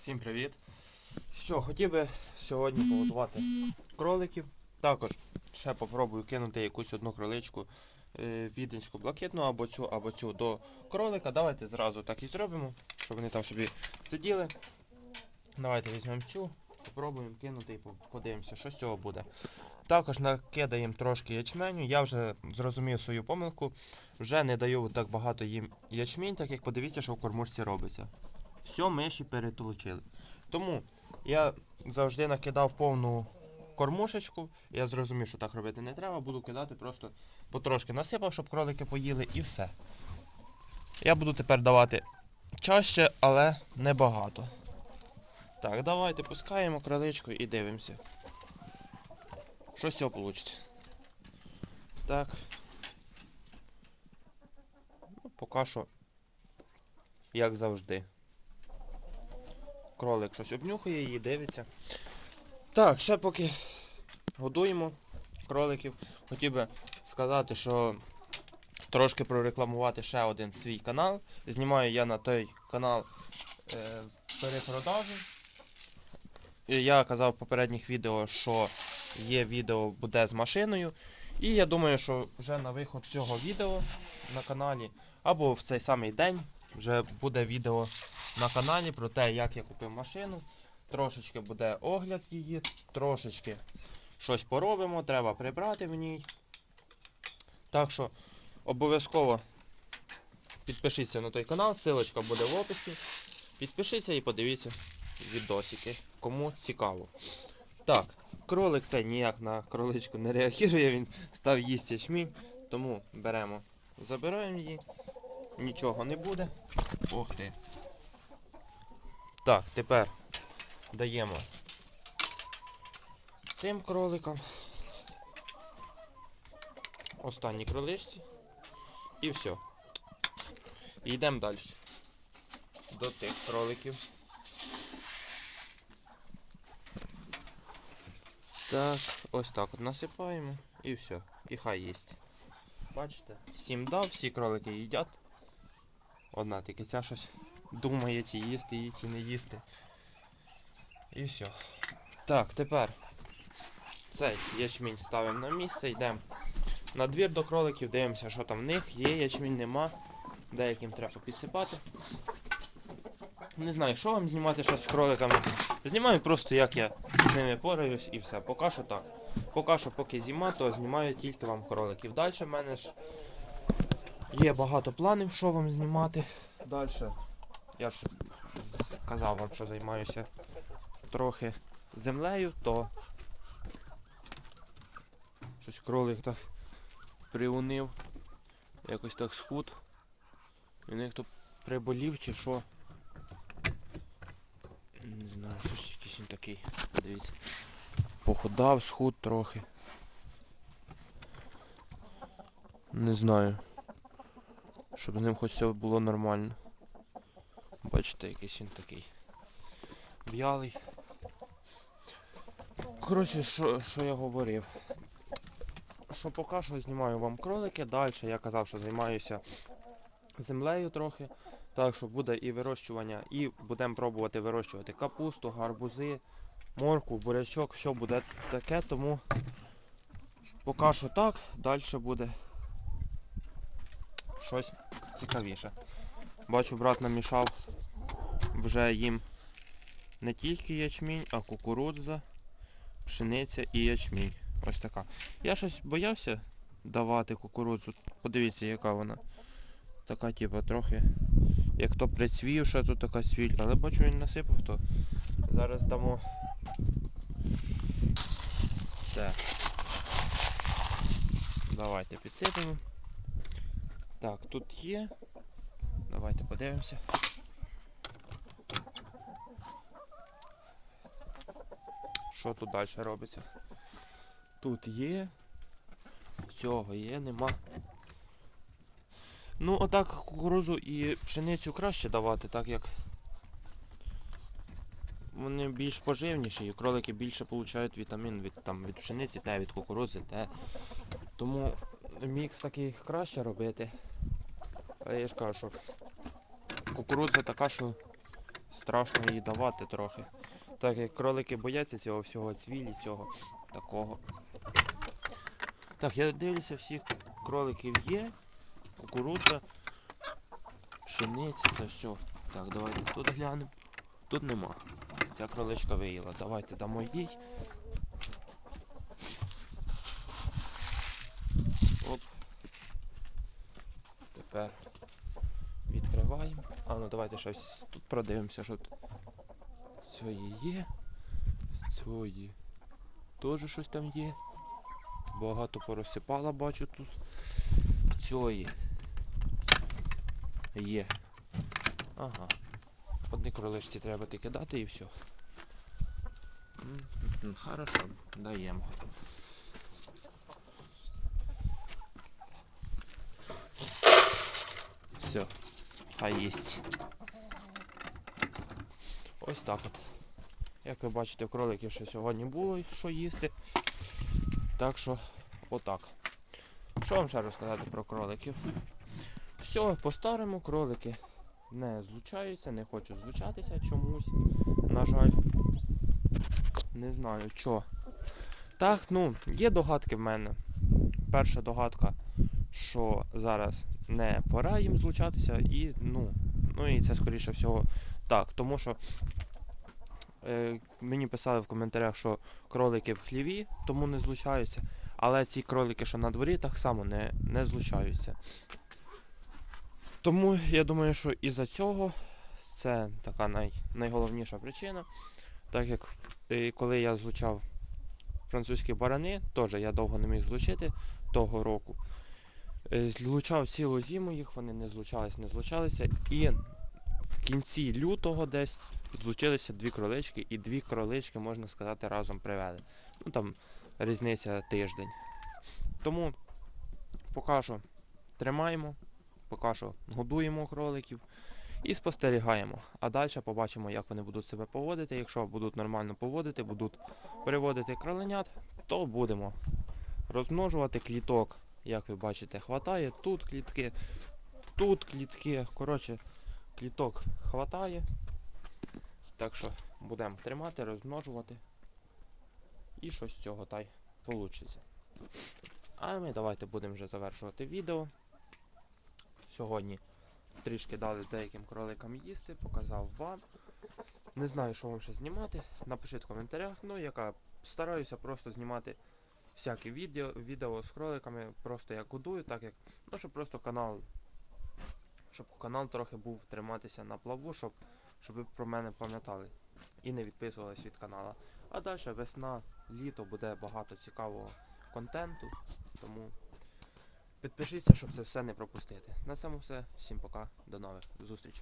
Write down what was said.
Всім привіт! Що, хотів би сьогодні погодувати кроликів. Також ще попробую кинути якусь одну кроличку е, віденську блакитну або цю, або цю до кролика. Давайте зразу так і зробимо, щоб вони там собі сиділи. Давайте візьмемо цю, попробуємо кинути і подивимося, що з цього буде. Також накидаємо трошки ячменю. Я вже зрозумів свою помилку. Вже не даю так багато їм ячмінь, так як подивіться, що в кормушці робиться. Все миші перетолочили. Тому я завжди накидав повну кормушечку. Я зрозумів, що так робити не треба. Буду кидати просто потрошки насипав, щоб кролики поїли і все. Я буду тепер давати чаще, але не багато. Так, давайте пускаємо кроличку і дивимося. Що з цього вийде. Так. Ну, поки що, як завжди. Кролик щось обнюхує її, дивиться. Так, ще поки годуємо кроликів, хотів би сказати, що трошки прорекламувати ще один свій канал. Знімаю я на той канал е, перепродажі. І Я казав в попередніх відео, що є відео буде з машиною. І я думаю, що вже на виход цього відео на каналі, або в цей самий день вже буде відео на каналі про те, як я купив машину. Трошечки буде огляд її, трошечки щось поробимо, треба прибрати в ній. Так що обов'язково підпишіться на той канал, ссылочка буде в описі. Підпишіться і подивіться відосики, кому цікаво. Так, кролик цей ніяк на кроличку не реагує, він став їсти ячмінь, тому беремо, забираємо її, нічого не буде. Ох ти. Так, тепер даємо цим кроликам. Останній кроличці. І все. Йдемо далі. До тих кроликів. Так, ось так от насипаємо і все. І хай їсть. Бачите? Всім дав, всі кролики їдять. Одна тільки ця щось думає, чи їсти її, чи не їсти. І все. Так, тепер цей ячмінь ставимо на місце, йдемо на двір до кроликів, дивимося, що там в них. Є ячмінь, нема. Деяким треба підсипати. Не знаю, що вам знімати що з кроликами. Знімаю просто як я з ними пораюсь і все. Поки що так. Поки що, поки зима, то знімаю тільки вам кроликів. Далі в мене ж є багато планів, що вам знімати. Далі. Я ж сказав вам, що займаюся трохи землею, то щось кролик так приунив. Якось так схуд. І них то приболів чи що. Не знаю, щось якийсь він такий. Дивіться. Похудав, схуд трохи. Не знаю. Щоб з ним хоч все було нормально. Бачите, якийсь він такий. В'ялий. Коротше, що, що я говорив. Що поки що знімаю вам кролики, далі я казав, що займаюся землею трохи. Так що буде і вирощування, і будемо пробувати вирощувати капусту, гарбузи, морку, бурячок, все буде таке, тому поки що так, далі буде щось цікавіше. Бачу, брат намішав вже їм не тільки ячмінь, а кукурудза, пшениця і ячмінь. Ось така. Я щось боявся давати кукурудзу. Подивіться, яка вона. Така, типа, трохи. Як то прицвівша, тут така свіль. Але бачу він насипав, то зараз дамо. Так. Давайте підсипемо. Так, тут є. Давайте подивимося. Що тут далі робиться? Тут є. Цього є, нема. Ну, отак кукурузу і пшеницю краще давати, так як вони більш поживніші, і кролики більше получають вітамін від, там, від пшениці та від кукурузи. Та. Тому мікс такий краще робити. Але я ж кажу, що кукурудза така, що страшно їй давати трохи. Так як кролики бояться цього всього цвілі, цього такого. Так, я дивлюся, всіх кроликів є. Кукурудза, пшениця, це все. Так, давайте тут глянемо. Тут нема. Ця кроличка виїла. Давайте дамо їй. Оп. Тепер відкриваємо. А ну давайте щось тут продивимося, що тут. Цієї є. В цієї теж щось там є. Багато порозсипала, бачу тут. В цієї є. Ага. Одні кроличці треба тільки дати і все. Хорошо, даємо. Все, хай їсть. Ось так от. Як ви бачите, у кроликів ще сьогодні було що їсти. Так що, отак. Що вам ще розказати про кроликів? Все, по-старому кролики не злучаються, не хочуть злучатися чомусь. На жаль. Не знаю що. Так, ну, є догадки в мене. Перша догадка, що зараз не пора їм злучатися, і ну, ну і це скоріше всього так, тому що е, мені писали в коментарях, що кролики в хліві, тому не злучаються. Але ці кролики, що на дворі, так само не, не злучаються. Тому я думаю, що із-за цього це така най, найголовніша причина. Так як е, коли я злучав французькі барани, теж я довго не міг злучити того року. Е, Злучав цілу зиму їх, вони не злучались, не злучалися. І кінці лютого десь злучилися дві кролички, і дві кролички, можна сказати, разом привели. Ну там різниця тиждень. Тому поки тримаємо, поки годуємо кроликів і спостерігаємо. А далі побачимо, як вони будуть себе поводити. Якщо будуть нормально поводити, будуть приводити кроленят, то будемо розмножувати кліток. Як ви бачите, хватає. Тут клітки, тут клітки. Коротше, кліток хватає. Так що будемо тримати, розмножувати. І щось з цього та й вийде. А ми давайте будемо вже завершувати відео. Сьогодні трішки дали деяким кроликам їсти, показав вам. Не знаю, що вам ще знімати. Напишіть в коментарях. Ну, яка стараюся просто знімати всякі відео, відео з кроликами, просто як годую, так як. Ну, щоб просто канал. Щоб канал трохи був триматися на плаву, щоб, щоб ви про мене пам'ятали і не відписувались від канала. А далі весна, літо буде багато цікавого контенту. Тому підпишіться, щоб це все не пропустити. На цьому все. Всім пока, до нових зустрічей.